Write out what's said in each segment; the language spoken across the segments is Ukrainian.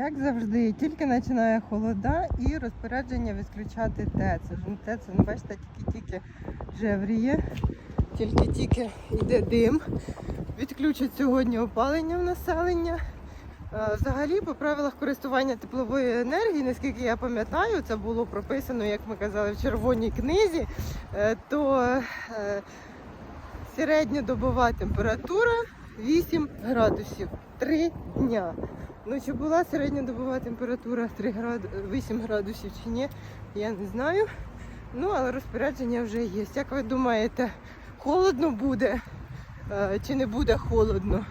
Як завжди, тільки починає холода і розпорядження відключати ТЕЦ. ТЕЦ, ну бачите, тільки-тільки жевріє, тільки-тільки йде дим. Відключать сьогодні опалення в населення. Взагалі, по правилах користування теплової енергії, наскільки я пам'ятаю, це було прописано, як ми казали, в червоній книзі, е, то е, середньодобова температура 8 градусів 3 дня. Ну, чи була середньодобова температура 3 град... 8 градусів чи ні, я не знаю. Ну, але розпорядження вже є. Як ви думаєте, холодно буде е, чи не буде холодно?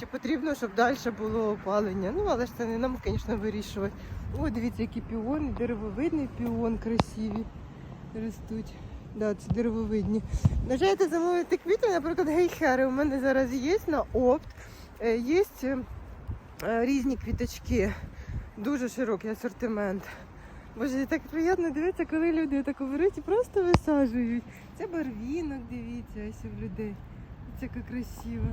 Чи потрібно, щоб далі було опалення? Ну, але ж це не нам, звісно, вирішувати. О, дивіться, які піони, деревовидний піон красиві ростуть. Да, це деревовидні. Бажаєте замовити квіти, наприклад, гейхери. У мене зараз є на опт. Е, Є е, різні квіточки, дуже широкий асортимент. Боже, так приємно дивитися, коли люди так беруть і просто висаджують. Це барвінок, дивіться, ось у людей. Це яка красиво.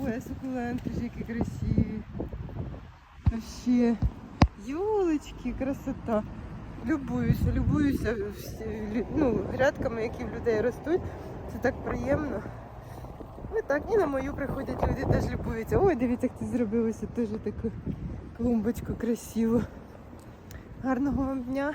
Ой, сукуленти ж які красиві. Вообще. Йолочки, красота. Любуюся, любуюся ну, грядками, які в людей ростуть. Це так приємно. Ось так, і на мою приходять люди, теж любуються. Ой, дивіться, як ти зробилося теж таку клумбочку красиву. Гарного вам дня.